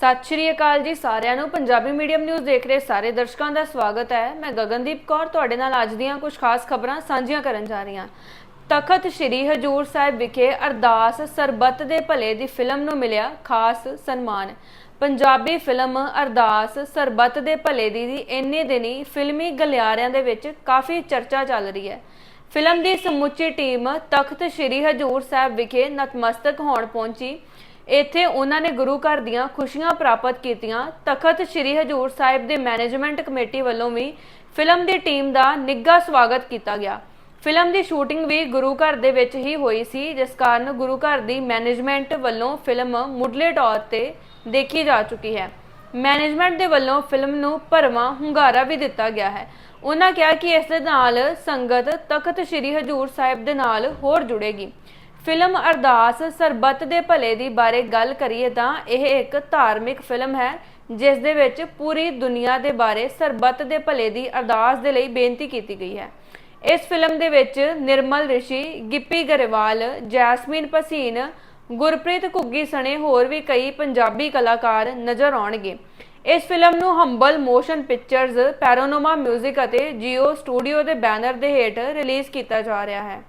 ਸਤਿ ਸ਼੍ਰੀ ਅਕਾਲ ਜੀ ਸਾਰਿਆਂ ਨੂੰ। ਪੰਜਾਬੀ ਮੀਡੀਅਮ ਨਿਊਜ਼ ਦੇਖ ਰਹੇ ਸਾਰੇ ਦਰਸ਼ਕਾਂ ਦਾ ਸਵਾਗਤ ਹੈ। ਮੈਂ ਗਗਨਦੀਪ ਕੌਰ, ਤੁਹਾਡੇ ਨਾਲ ਅੱਜ ਦੀਆਂ ਕੁਝ ਖਾਸ ਖਬਰਾਂ ਸਾਂਝੀਆਂ ਕਰਨ ਜਾ ਰਹੀ ਹਾਂ। ਤਖਤ ਸ੍ਰੀ ਹਜੂਰ ਸਾਹਿਬ ਵਿਖੇ ਅਰਦਾਸ ਸਰਬੱਤ ਦੇ ਭਲੇ ਦੀ ਫਿਲਮ ਨੂੰ ਮਿਲਿਆ ਖਾਸ ਸਨਮਾਨ। ਪੰਜਾਬੀ ਫਿਲਮ ਅਰਦਾਸ ਸਰਬੱਤ ਦੇ ਭਲੇ ਦੀ ਦੀ ਇੰਨੇ ਦਿਨੀ ਫਿਲਮੀ ਗਲਿਆਰਿਆਂ ਦੇ ਵਿੱਚ ਕਾਫੀ ਚਰਚਾ ਚੱਲ ਰਹੀ ਹੈ। ਫਿਲਮ ਦੀ ਸਮੁੱਚੀ ਟੀਮ ਤਖਤ ਸ੍ਰੀ ਹਜੂਰ ਸਾਹਿਬ ਵਿਖੇ ਨਤਮਸਤਕ ਹੋਣ ਪਹੁੰਚੀ। ਇੱਥੇ ਉਹਨਾਂ ਨੇ ਗੁਰੂ ਘਰ ਦੀਆਂ ਖੁਸ਼ੀਆਂ ਪ੍ਰਾਪਤ ਕੀਤੀਆਂ। ਤਖਤ ਸ੍ਰੀ ਹਜੂਰ ਸਾਹਿਬ ਦੇ ਮੈਨੇਜਮੈਂਟ ਕਮੇਟੀ ਵੱਲੋਂ ਵੀ ਫਿਲਮ ਦੀ ਟੀਮ ਦਾ ਨਿੱਘਾ ਸਵਾਗਤ ਕੀਤਾ ਗਿਆ। ਫਿਲਮ ਦੀ ਸ਼ੂਟਿੰਗ ਵੀ ਗੁਰੂ ਘਰ ਦੇ ਵਿੱਚ ਹੀ ਹੋਈ ਸੀ, ਜਿਸ ਕਾਰਨ ਗੁਰੂ ਘਰ ਦੀ ਮੈਨੇਜਮੈਂਟ ਵੱਲੋਂ ਫਿਲਮ ਮੁੱਢਲੇ ਤੌਰ ਤੇ ਦੇਖੀ ਜਾ ਚੁੱਕੀ ਹੈ। ਮੈਨੇਜਮੈਂਟ ਦੇ ਵੱਲੋਂ ਫਿਲਮ ਨੂੰ ਭਰਵਾਂ ਹੁੰਗਾਰਾ ਵੀ ਦਿੱਤਾ ਗਿਆ ਹੈ। ਉਹਨਾਂ ਕਿਹਾ ਕਿ ਇਸ ਦੇ ਨਾਲ ਸੰਗਤ ਤਖਤ ਸ੍ਰੀ ਹਜੂਰ ਸਾਹਿਬ ਦੇ ਨਾਲ ਹੋਰ ਜੁੜੇਗੀ। ਫਿਲਮ ਅਰਦਾਸ ਸਰਬੱਤ ਦੇ ਭਲੇ ਦੀ ਬਾਰੇ ਗੱਲ ਕਰੀਏ ਤਾਂ ਇਹ ਇੱਕ ਧਾਰਮਿਕ ਫਿਲਮ ਹੈ, ਜਿਸ ਦੇ ਵਿੱਚ ਪੂਰੀ ਦੁਨੀਆ ਦੇ ਬਾਰੇ ਸਰਬੱਤ ਦੇ ਭਲੇ ਦੀ ਅਰਦਾਸ ਦੇ ਲਈ ਬੇਨਤੀ ਕੀਤੀ ਗਈ ਹੈ। ਇਸ ਫਿਲਮ ਦੇ ਵਿੱਚ ਨਿਰਮਲ ਰਿਸ਼ੀ, ਗਿੱਪੀ ਗਰੇਵਾਲ, ਜੈਸਮੀਨ ਪਸੀਨ, ਗੁਰਪ੍ਰੀਤ ਘੁੱਗੀ ਸਣੇ ਹੋਰ ਵੀ ਕਈ ਪੰਜਾਬੀ ਕਲਾਕਾਰ ਨਜ਼ਰ ਆਉਣਗੇ। ਇਸ ਫਿਲਮ ਨੂੰ ਹੰਬਲ ਮੋਸ਼ਨ ਪਿਕਚਰਜ਼ ਪੈਰੋਨੋਮਾ 뮤직 ਅਤੇ ਜੀਓ ਸਟੂਡੀਓ ਦੇ ਬੈਨਰ ਦੇ ਹੇਠ ਰਿਲੀਜ਼ ਕੀਤਾ ਜਾ ਰਿਹਾ ਹੈ।